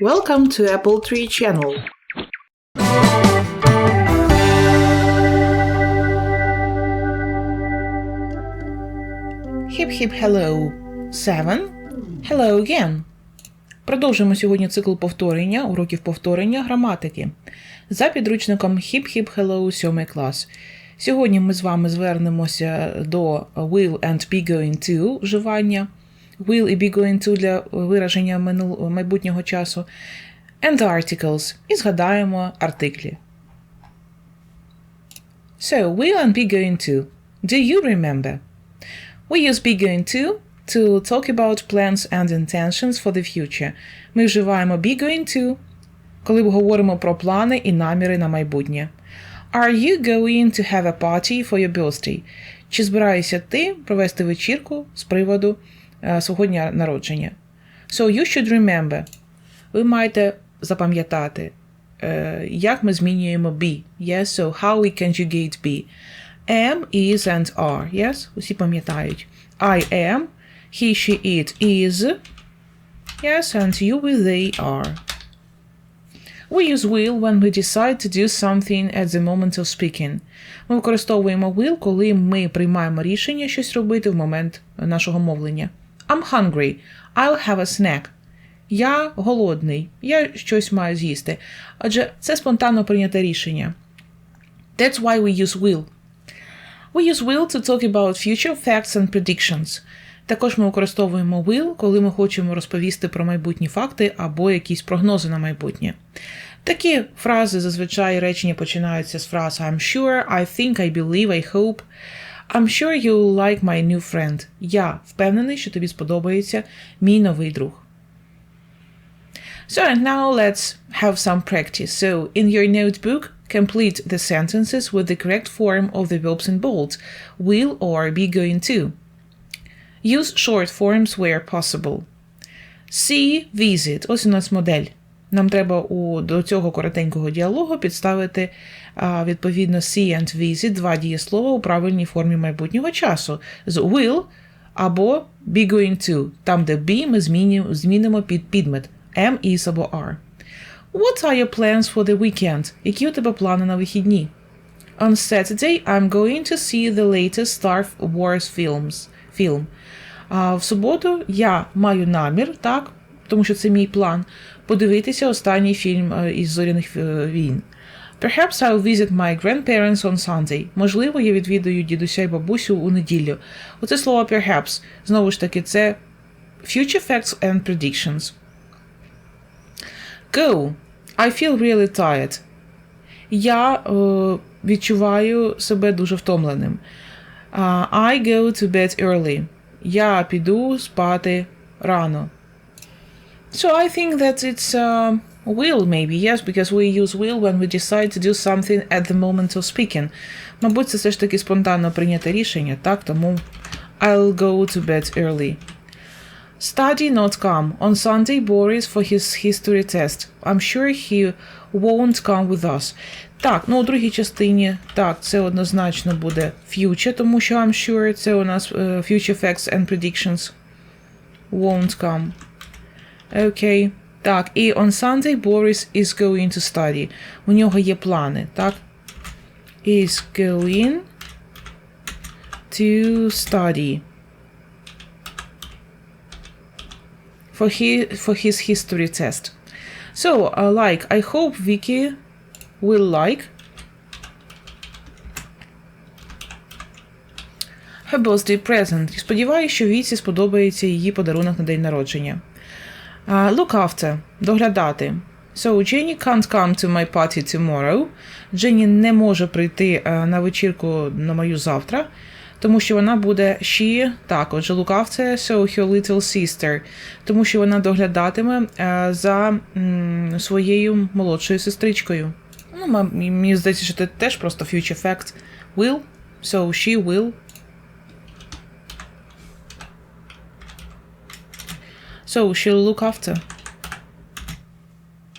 Welcome to Apple Tree Channel. Hip hip hello. Seven. Hello again. Продовжуємо сьогодні цикл повторення, уроків повторення граматики за підручником Hip Hip Hello 7 клас. Сьогодні ми з вами звернемося до will and be going to вживання. Will і be going to для вираження минул- майбутнього часу. And articles. І згадаємо артиклі. So, will and be going to. Do you remember? We use be going to to talk about plans and intentions for the future. Ми вживаємо be going to, коли говоримо про плани і наміри на майбутнє. Are you going to have a party for your birthday? Чи збираєшся ти провести вечірку з приводу е, свого дня народження? So you should remember. Ви маєте запам'ятати, е, як ми змінюємо be. Yes, so how we conjugate be. Am, is and are. Yes? Усі пам'ятають. I am, he, she, it is. Yes, and you, we, they are. We use will when we decide to do something at the moment of speaking. Ми використовуємо will, коли ми приймаємо рішення щось робити в момент нашого мовлення. I'm hungry. I'll have a snack. Я голодний. Я щось маю з'їсти. Адже це спонтанно прийняте рішення. That's why we use will. We use will to talk about future facts and predictions. Також ми використовуємо will, коли ми хочемо розповісти про майбутні факти або якісь прогнози на майбутнє. Такі фрази зазвичай речення починаються з фраз I'm sure, I think, I believe, I hope. I'm sure you'll like my new friend. Я впевнений, що тобі сподобається мій новий друг. So, and now let's have some practice. So, in your notebook, complete the sentences with the correct form of the verbs in bold, will or be going to. Use short forms where possible. See, visit. Ось у нас модель. Нам треба у, до цього коротенького діалогу підставити а, відповідно see and visit два дієслова у правильній формі майбутнього часу з will або be going to, там, де be ми змінимо, змінимо під підмет am, is або are. What are your plans for the weekend? Які у тебе плани на вихідні? On Saturday, I'm going to see the latest Star Wars films. Film. А в суботу я маю намір, так, тому що це мій план, подивитися останній фільм е, із зоряних е, війн. Perhaps I'll visit my grandparents on Sunday. Можливо, я відвідаю дідуся і бабусю у неділю. Оце слово perhaps. Знову ж таки, це future facts and predictions. Go. I feel really tired. Я е, відчуваю себе дуже втомленим. Uh, I go to bed early. Я піду спати рано. So I think that it's uh, will maybe, yes, because we use will when we decide to do something at the moment of speaking. Мабуть, це все ж таки спонтанно прийняте рішення, так? Тому I'll go to bed early. Study not come. On Sunday, Boris for his history test. I'm sure he won't come with us. Так, ну у другій частині, так, це однозначно буде future, тому що I'm sure це у нас е, future facts and predictions. Won't come. Окей. Так, і on Sunday Boris is going to study. У нього є плани, так? Is going to study. for his for his history test. So, uh, like, I hope Vicky will like her birthday present. Сподіваюся, що Віці сподобається її подарунок на день народження. Look after. Доглядати. So, Jenny can't come to my party tomorrow. Дженні не може прийти uh, на вечірку на мою завтра. Тому що вона буде she, так, отже, look after, so her little sister, тому що вона доглядатиме е, за своєю молодшою сестричкою. Ну, мені здається, що це теж просто future fact. Will, so she will. So she'll look after.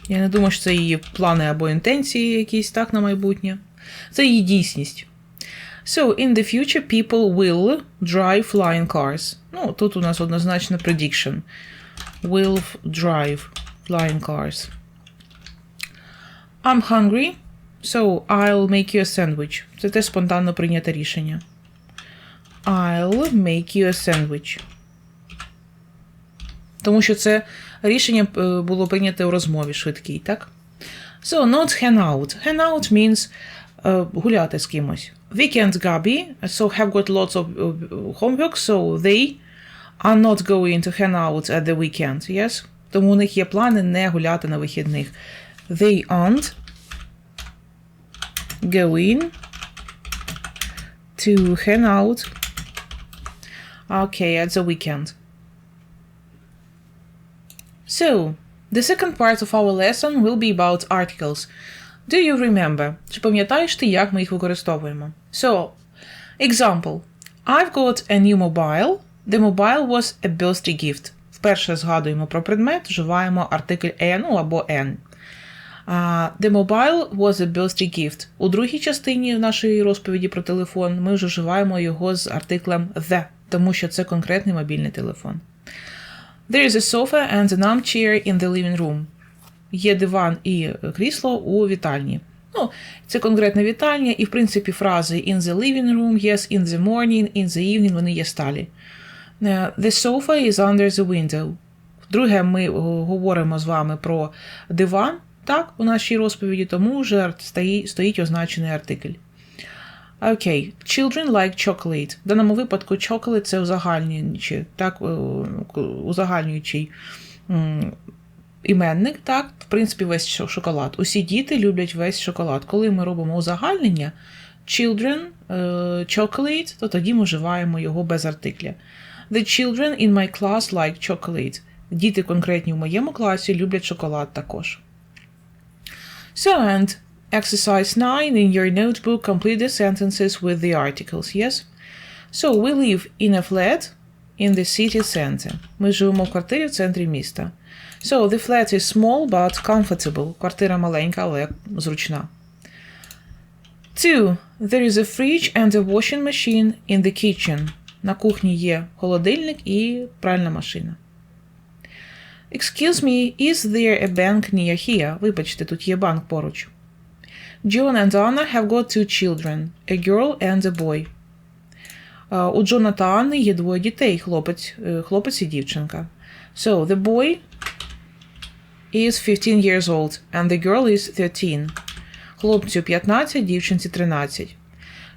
Я не думаю, що це її плани або інтенції якісь так на майбутнє. Це її дійсність. So, in the future, people will drive flying cars. Ну, тут у нас однозначно prediction. Will drive Flying cars. I'm hungry, so I'll make you a sandwich. Це теж спонтанно прийняте рішення. I'll make you a sandwich. Тому що це рішення е, було прийнято у розмові швидкій, так? So, not hang out. Hang out means е, гуляти з кимось. Weekend Gabi, so have got lots of uh, homework, so they are not going to hang out at the weekend, yes? Тому у них є плани не гуляти на вихідних. They aren't going to hang out okay at the weekend. So, the second part of our lesson will be about articles. Do you remember? Чи пам'ятаєш ти, як ми їх використовуємо? So, example. I've got a new mobile. The mobile was a birthday gift. Вперше згадуємо про предмет, вживаємо артикль ну або n. Uh, the mobile was a birthday gift. У другій частині нашої розповіді про телефон ми вже вживаємо його з артиклем the, тому що це конкретний мобільний телефон. There is a sofa and an armchair in the living room. Є диван і крісло у вітальні. Ну, це конкретна вітальня, і, в принципі, фрази in the living room, yes, in the morning, in the evening, вони є сталі. Uh, The sofa is under the window. Друге, ми е, говоримо з вами про диван, так, у нашій розповіді, тому вже стоїть означений артикль. Окей, children like chocolate. В даному випадку chocolate – це узагальнюючий, так, е, узагальнюючий іменник, так, в принципі, весь шоколад. Усі діти люблять весь шоколад. Коли ми робимо узагальнення children е, chocolate, то тоді ми вживаємо його без артикля. The children in my class like chocolate. Діти конкретні в моєму класі люблять шоколад також. So, and exercise 9 in your notebook, complete the sentences with the articles, yes? So, we live in a flat in the city center. Ми живемо в квартирі в центрі міста. So, the flat is small but comfortable. Квартира маленька, але зручна. 2. There is a fridge and a washing machine in the kitchen. На кухні є холодильник і пральна машина. Excuse me, is there a bank near here? Вибачте, тут є банк поруч. John and Anna have got two children, a girl and a boy. Е, У Джона та Анни є двоє дітей, хлопець, е, хлопець і дівчинка. So, the boy is 15 years old and the girl is 13. Хлопцю 15, дівчинці 13.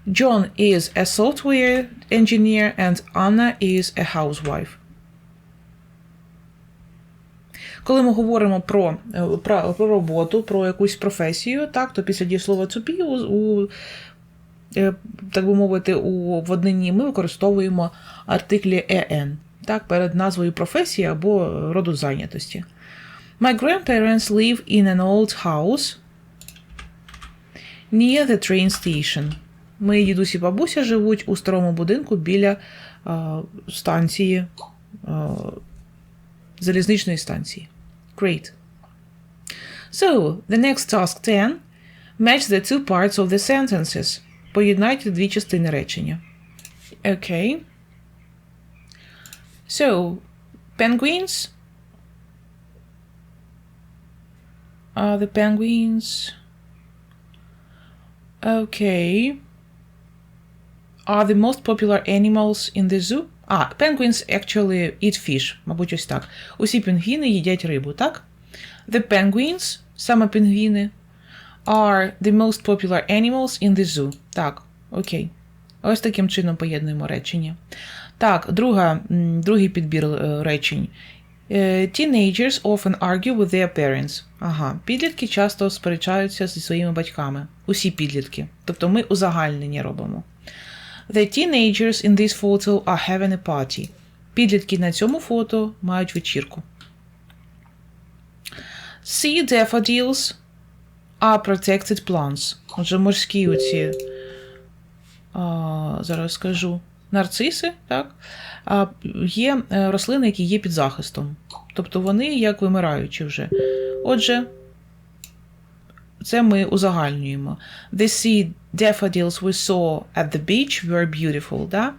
John is a software engineer and Anna is a housewife. Коли ми говоримо про, е, про, про роботу, про якусь професію, так, то після дієслова be у, у е, так би мовити, у в ми використовуємо артиклі en, так, перед назвою професії або роду зайнятості. My grandparents live in an old house near the train station. Мої дідусь і бабуся живуть у старому будинку біля е, станції, е, залізничної станції. Great. So, the next task 10. Match the two parts of the sentences. Поєднайте дві частини речення. Okay. So, penguins are the penguins okay are the most popular animals in the zoo? А, penguins actually eat fish, мабуть, ось так. Усі пінгвіни їдять рибу, так? The penguins, саме пінгвіни, are the most popular animals in the zoo. Так, окей. Ось таким чином поєднуємо речення. Так, друга, другий підбір е, речень. Е, Teenagers often argue with their parents. Ага, підлітки часто сперечаються зі своїми батьками. Усі підлітки. Тобто ми узагальнення робимо. The teenagers in this photo are having a party. Підлітки на цьому фото мають вечірку. Sea daffodils are protected plants. Отже, морські оці, а, зараз скажу, нарциси, так? А, є е, рослини, які є під захистом. Тобто вони як вимираючі вже. Отже, це ми узагальнюємо. The sea daffodils we saw at the beach were beautiful. Да?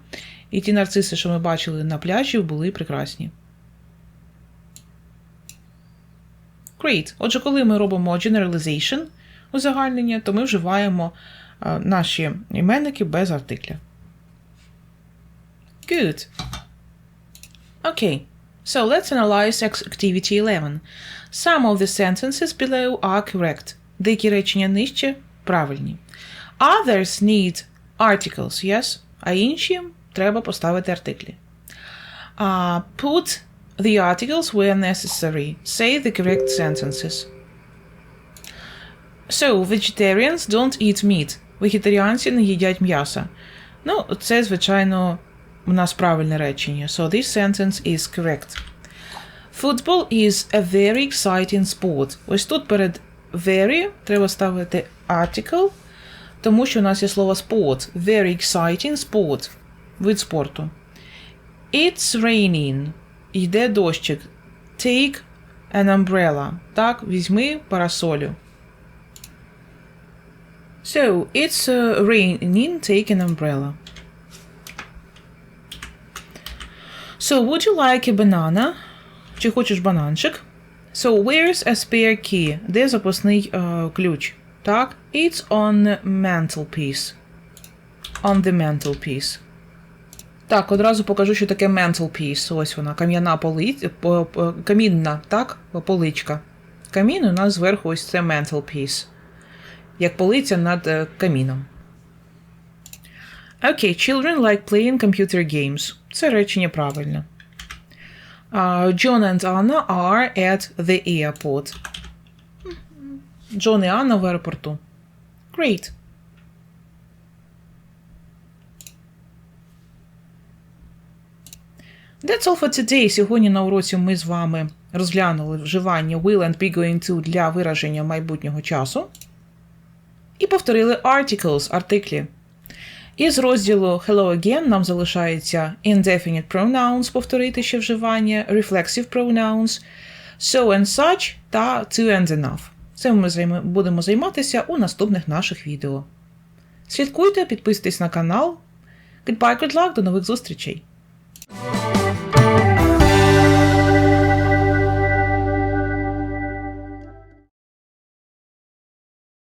І ті нарциси, що ми бачили на пляжі, були прекрасні. Great. Отже, коли ми робимо generalization, узагальнення, то ми вживаємо е, наші іменники без артикля. Good. Okay. So let's analyze activity 11. Some of the sentences below are correct. Деякі речення нижче правильні. Others need articles, yes? А інші треба поставити артиклі. Uh, put the articles where necessary. Say the correct sentences. So, vegetarians don't eat meat. Вегетаріанці не їдять м'яса. Ну, це, звичайно, у нас правильне речення. So this sentence is correct. Football is a very exciting sport. Ось тут перед very треба ставити article, тому що у нас є слово sport. Very exciting sport. Вид спорту. It's raining. Йде дощик. Take an umbrella. Так, візьми парасолю. So, it's uh, raining. Take an umbrella. So, would you like a banana? Чи хочеш бананчик? So, where's a spare key? Де запасний е, ключ? Так, it's on the mantelpiece. On the mantelpiece. Так, одразу покажу, що таке mantelpiece. Ось вона, кам'яна поли... по- по- камінна, так, поличка. Камін у нас зверху ось це mantelpiece. Як полиця над е, каміном. Окей, children like playing computer games. Це речення правильно. John and Anna are at the airport. Джон і Анна в аеропорту. Great. That's all for today. Сьогодні на уроці ми з вами розглянули вживання will and be going to для вираження майбутнього часу. І повторили articles, артиклі. Із розділу Hello Again нам залишається indefinite pronouns, повторити ще вживання, reflexive pronouns, so and such та to and enough. Цим ми будемо займатися у наступних наших відео. Слідкуйте, підписуйтесь на канал. Goodbye, good luck, до нових зустрічей!